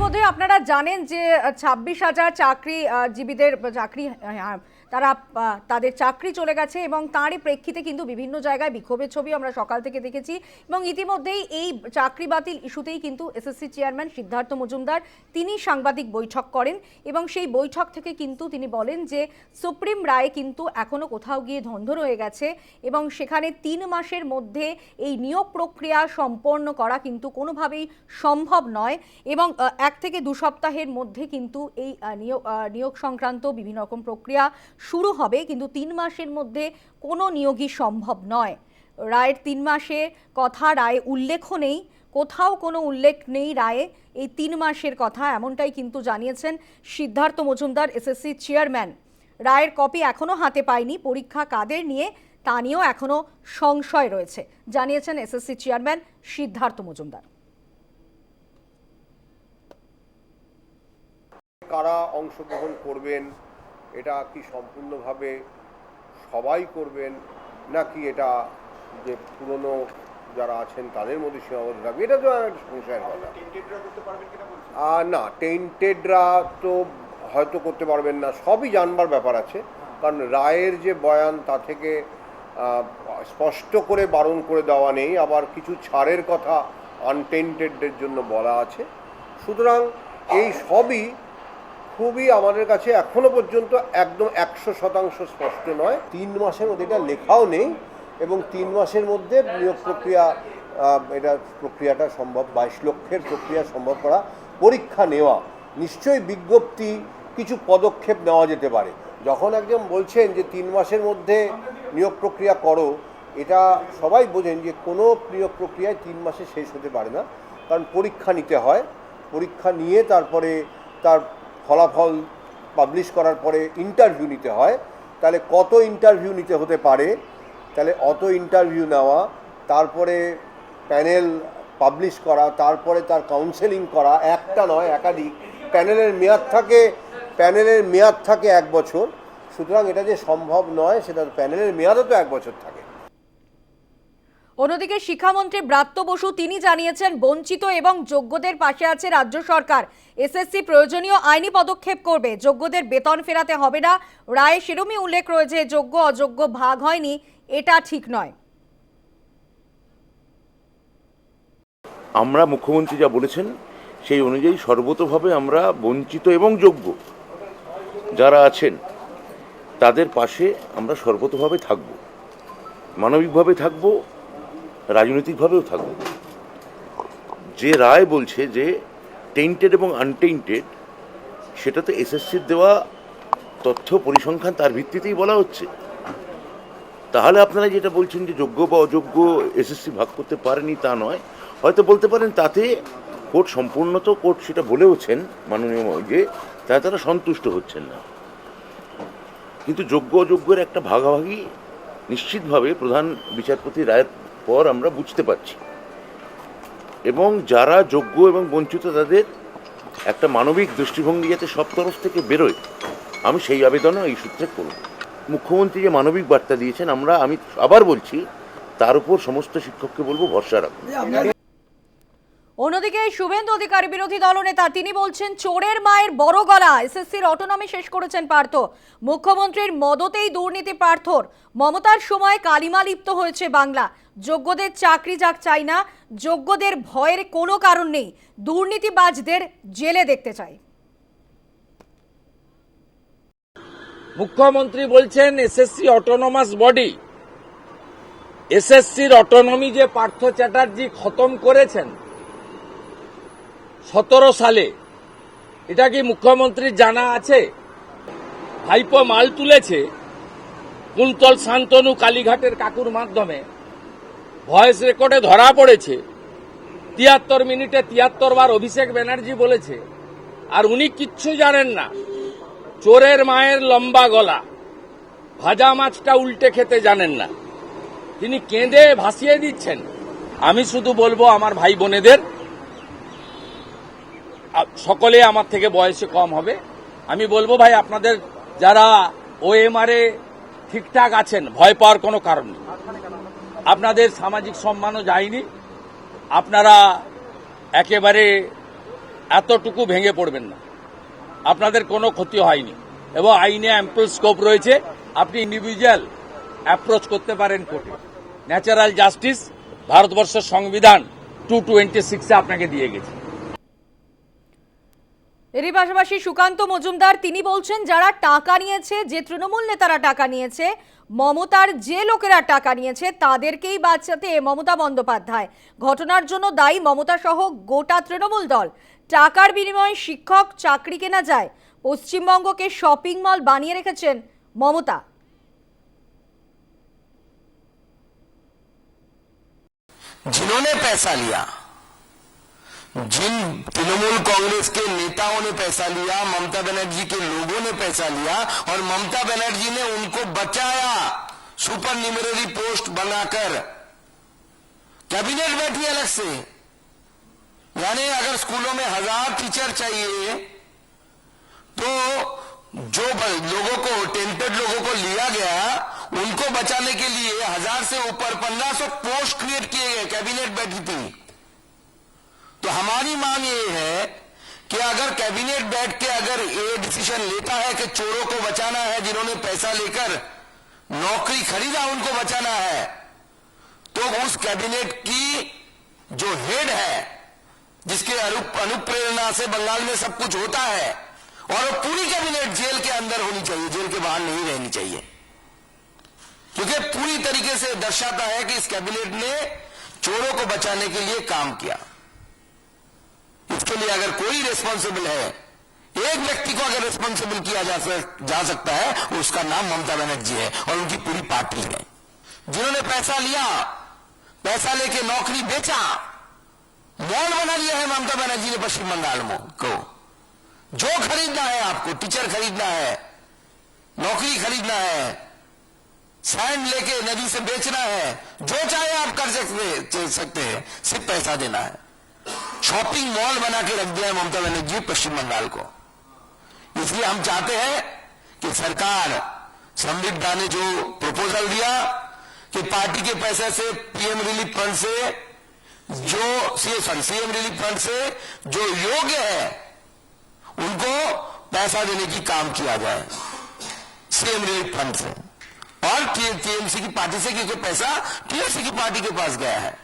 ইতিমধ্যে আপনারা জানেন যে ছাব্বিশ হাজার চাকরি জীবীদের চাকরি তারা তাদের চাকরি চলে গেছে এবং তারই প্রেক্ষিতে কিন্তু বিভিন্ন জায়গায় বিক্ষোভের ছবি আমরা সকাল থেকে দেখেছি এবং ইতিমধ্যেই এই চাকরি বাতিল ইস্যুতেই কিন্তু এসএসসি চেয়ারম্যান সিদ্ধার্থ মজুমদার তিনি সাংবাদিক বৈঠক করেন এবং সেই বৈঠক থেকে কিন্তু তিনি বলেন যে সুপ্রিম রায় কিন্তু এখনও কোথাও গিয়ে ধন্ধ রয়ে গেছে এবং সেখানে তিন মাসের মধ্যে এই নিয়োগ প্রক্রিয়া সম্পন্ন করা কিন্তু কোনোভাবেই সম্ভব নয় এবং এক থেকে দু সপ্তাহের মধ্যে কিন্তু এই নিয়োগ নিয়োগ সংক্রান্ত বিভিন্ন রকম প্রক্রিয়া শুরু হবে কিন্তু তিন মাসের মধ্যে কোনো নিয়োগই সম্ভব নয়। রায়ের তিন মাসে কথা, রায় উল্লেখ নেই। কোথাও কোনো উল্লেখ নেই রায়ে এই তিন মাসের কথা, এমনটাই কিন্তু জানিয়েছেন সিদ্ধার্থ মজুমদার, এসএসসি চেয়ারম্যান। রায়ের কপি এখনও হাতে পায়নি, পরীক্ষা কাদের নিয়ে তা নিয়েও এখনও সংশয় রয়েছে, জানিয়েছেন এসএসসি চেয়ারম্যান সিদ্ধার্থ মজুমদার। কারা অংশগ্রহণ করবেন এটা কি সম্পূর্ণভাবে সবাই করবেন নাকি এটা যে পুরনো যারা আছেন তাদের মধ্যে সীমাবদ্ধ থাকবে? এটা তো একটা সংশয়ের কথা। আর না টেন্টেডরা তো হয়তো করতে পারবেন না সবই জানবার ব্যাপার আছে। কারণ রায়ের যে বয়ান তা থেকে স্পষ্ট করে বারণ করে দেওয়া নেই আবার কিছু ছাড়ের কথা আনটেন্টেডদের জন্য বলা আছে। সুতরাং এই সবই খুবই আমাদের কাছে এখনও পর্যন্ত একদম একশো শতাংশ স্পষ্ট নয়। তিন মাসের মধ্যে এটা লেখাও নেই এবং তিন মাসের মধ্যে নিয়োগ প্রক্রিয়া এটা প্রক্রিয়াটা সম্ভব, বাইশ লক্ষের প্রক্রিয়া সম্ভব করা, পরীক্ষা নেওয়া। নিশ্চয়ই বিজ্ঞপ্তি কিছু পদক্ষেপ নেওয়া যেতে পারে। যখন একজন বলছেন যে তিন মাসের মধ্যে নিয়োগ প্রক্রিয়া করো, এটা সবাই বোঝেন যে কোনো নিয়োগ প্রক্রিয়ায় তিন মাসে শেষ হতে পারে না। কারণ পরীক্ষা নিতে হয়, পরীক্ষা নিয়ে তারপরে তার ফলাফল পাবলিশ করার পরে ইন্টারভিউ নিতে হয়, তাহলে কত ইন্টারভিউ নিতে হতে পারে? তাহলে অত ইন্টারভিউ নেওয়া, তারপরে প্যানেল পাবলিশ করা, তারপরে তার কাউন্সেলিং করা, একটা নয়, একাধিক। প্যানেলের মেয়াদ থাকে প্যানেলের মেয়াদ থাকে এক বছর। সুতরাং এটা যে সম্ভব নয়, সেটা প্যানেলের মেয়াদও তো এক বছর থাকে। অন্যদিকে শিক্ষামন্ত্রী ব্রাত্য বসু তিনি জানিয়েছেন, বঞ্চিত এবং যোগ্যদের পাশে আছে রাজ্য সরকার। এসএসসি প্রয়োজনীয় আইনি পদক্ষেপ করবে, যোগ্যদের বেতন ফেরাতে হবে না। রায়ে সেরমই উল্লেখ রয়েছে, যোগ্য অযোগ্য ভাগ হয়নি, এটা ঠিক নয়। আমরা মুখ্যমন্ত্রী যা বলেছেন, সেই অনুযায়ী সর্বতভাবে আমরা বঞ্চিত এবং যোগ্য যারা আছেন, তাদের পাশে আমরা সর্বতভাবে থাকব, মানবিকভাবে থাকব রাজনৈতিকভাবেও থাকব যে রায় বলছে যে টেন্টেড এবং আনটেন্টেড সেটা তো এসএসসির দেওয়া তথ্য পরিসংখ্যান তার ভিত্তিতেই বলা হচ্ছে। তাহলে আপনারা যেটা বলছেন যে যোগ্য বা অযোগ্য এসএসসি ভাগ করতে পারেনি তা নয়। হয়তো বলতে পারেন তাতে কোর্ট সম্পূর্ণ তো কোর্ট সেটা বলেওছেন মাননীয় যে তাতে তারা সন্তুষ্ট হচ্ছেন না। কিন্তু যোগ্য অযোগ্যের একটা ভাগাভাগি নিশ্চিতভাবে প্রধান বিচারপতি রায়ের পর আমরা বুঝতে পারছি। এবং যারা যোগ্য এবং বঞ্চিত তাদের একটা মানবিক দৃষ্টিভঙ্গি যাতে সব তরফ থেকে বেরোয়, আমি সেই আবেদনও এই সূত্রে করব। মুখ্যমন্ত্রী যে মানবিক বার্তা দিয়েছেন, আমরা আমি আবার বলছি, তার উপর সমস্ত শিক্ষককে বলব, ভরসা রাখুন। অন্যদিকে শুভেন্দু অধিকারী বিরোধী দলনেতা তিনি বলছেন, চোরের মায়ের বড় গলা। এসএসসির অটোনমি শেষ করেছেন পার্থ। মুখ্যমন্ত্রীর মদতেই দুর্নীতি পার্থর। মমতার সময় কালিমা লিপ্ত হয়েছে বাংলা। যোগ্যদের চাকরি যাক চাই না। যোগ্যদের ভয়ের কোনো কারণ নেই। দুর্নীতিবাজদের জেলে দেখতে চাই। মুখ্যমন্ত্রী বলছেন, এসএসসি অটোনমাস বডি এসএসসির অটোনমি যে পার্থ চ্যাটার্জি খতম করেছেন সতেরো সালে। এটা কি মুখ্যমন্ত্রীর জানা আছে? ভাইপো মাল তুলেছে কুন্তল শান্তনু কালীঘাটের কাকুর মাধ্যমে। ভয়েস রেকর্ডে ধরা পড়েছে। তিয়াত্তর মিনিটে তিয়াত্তর বার অভিষেক ব্যানার্জি বলেছে। আর উনি কিচ্ছু জানেন না। চোরের মায়ের লম্বা গলা। ভাজা মাছটা উল্টে খেতে জানেন না। তিনি কেঁদে ভাসিয়ে দিচ্ছেন। আমি শুধু বলব আমার ভাই বোনেদের সকলে আমার থেকে বয়সে কম হবে। আমি বলব ভাই, আপনাদের যারা ওএমআরে ঠিকঠাক আছেন, ভয় পাওয়ার কোনো কারণ নেই। আপনাদের সামাজিক সম্মানও যায়নি। আপনারা একেবারে এতটুকু ভেঙে পড়বেন না। আপনাদের কোনো ক্ষতি হয়নি। এবং আইনে অ্যাম্পল স্কোপ রয়েছে। আপনি ইন্ডিভিজুয়াল অ্যাপ্রোচ করতে পারেন কোর্টে। ন্যাচারাল জাস্টিস ভারতবর্ষের সংবিধান টু টোয়েন্টি সিক্সে আপনাকে দিয়ে গেছে। এরই পাশাপাশি সুকান্ত মজুমদার তিনি বলছেন যারা টাকা নিয়েছে যে তৃণমূল নেতারা টাকা নিয়েছে মমতার যে লোকেরা টাকা নিয়েছে তাদেরকেই বাঁচাতে মমতা বন্দ্যোপাধ্যায় ঘটনার জন্য দায়ী মমতা সহ গোটা তৃণমূল দল টাকার বিনিময়ে শিক্ষক চাকরি কেনা যায় পশ্চিমবঙ্গকে শপিং মল বানিয়ে রেখেছেন মমতা जिन्होंने पैसा लिया जिन तृणमूल कांग्रेस के नेताओं ने पैसा लिया, ममता बनर्जी के लोगों ने पैसा लिया और ममता बनर्जी ने उनको बचाया। सुपर न्यूमररी पोस्ट बनाकर। कैबिनेट बैठी अलग से। यानी अगर स्कूलों में हज़ार टीचर चाहिए तो जो लोगों को टेंटेड लोगों को लिया गया, उनको बचाने के लिए हज़ार से ऊपर पंद्रह सौ पोस्ट क्रिएट किए गए, कैबिनेट बैठी थी। तो हमारी मांग ये है कि अगर कैबिनेट बैठ के अगर ये डिसीज़न लेता है कि चोरों को बचाना है, जिन्होंने पैसा लेकर नौकरी खरीदा, उनको बचाना है तो उस कैबिनेट की जो हेड है, जिसके अनुप्रेरणा से बंगाल में सब कुछ होता है, और वो पूरी कैबिनेट जेल के अंदर होनी चाहिए, जेल के बाहर नहीं रहनी चाहिए। क्योंकि पूरी तरीके से दर्शाता है कि इस कैबिनेट ने चोरों को बचाने के लिए काम किया। लिए अगर कोई रिस्पॉन्सिबल है एक व्यक्ति को अगर रिस्पॉन्सिबल किया जा, सक, जा सकता है उसका नाम ममता बनर्जी है और उनकी पूरी पार्टी है। जिन्होंने पैसा लिया पैसा लेके नौकरी बेचा मॉल बना लिया है ममता बनर्जी ने पश्चिम बंगाल में को। जो खरीदना है आपको टीचर खरीदना है नौकरी खरीदना है सैंड लेके नदी से बेचना है जो चाहे आप कर सकते सकते हैं सिर्फ़ पैसा देना है। शॉपिंग मॉल बना के रख दिया है ममता बनर्जी पश्चिम बंगाल को। इसलिए हम चाहते हैं कि सरकार संविदा ने जो प्रपोजल दिया, कि पार्टी के पैसे से पीएम रिलीफ फंड से, जो सॉरी सीएम रिलीफ फंड से जो योग्य है, उनको पैसा देने की काम किया जाए सीएम रिलीफ फंड से। और टीएमसी की पार्टी से क्योंकि पैसा टीएमसी की पार्टी के पास गया है।